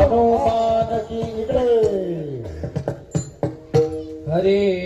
હનુમાન નીકળે. હરે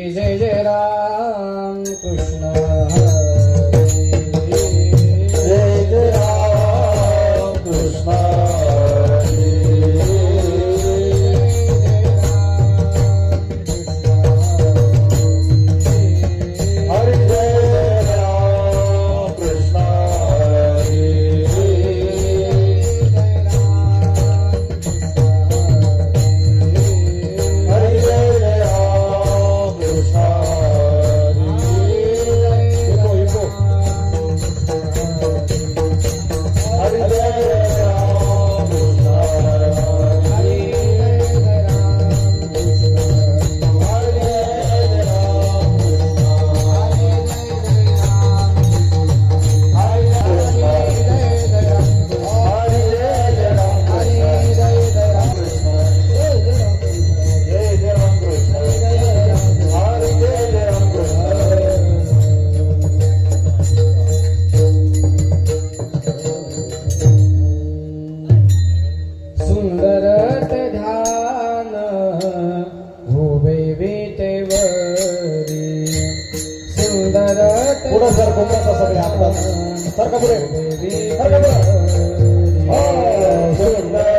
पुढे सर कोकणाचा सगळे हातात सर का सर का सुंदर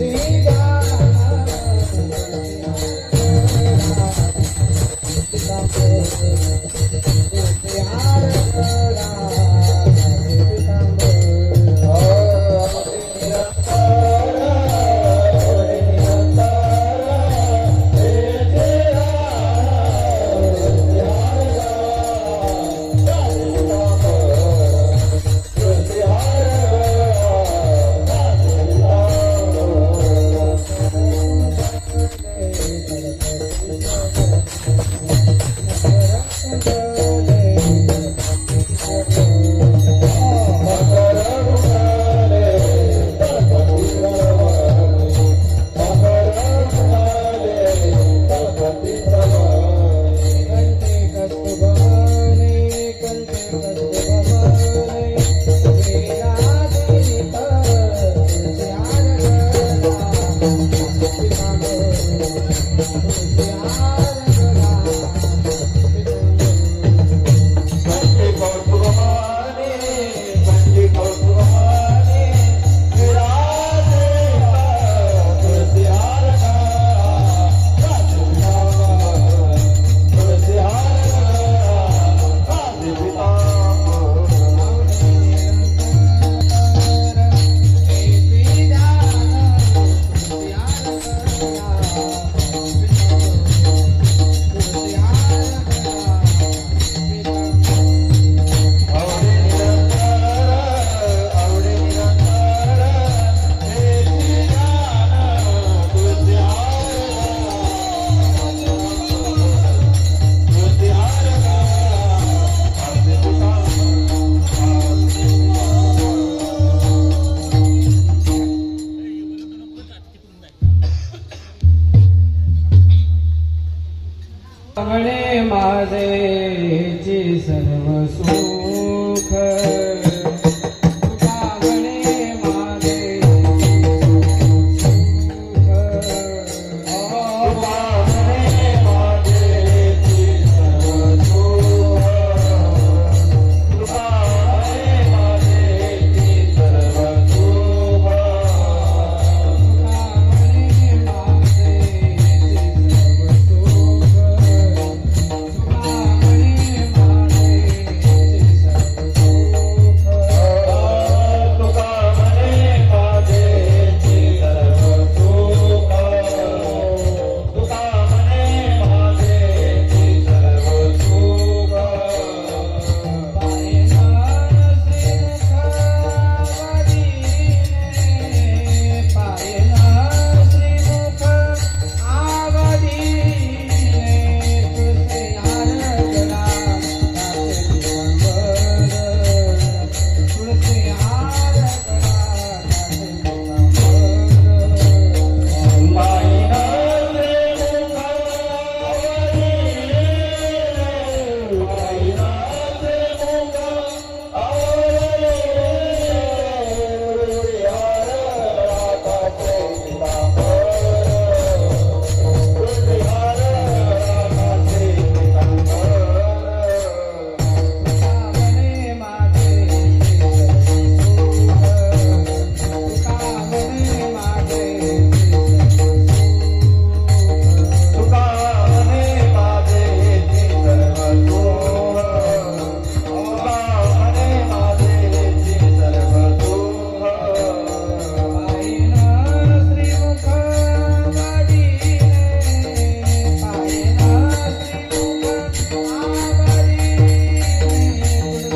Thank you. દે જે સર્વ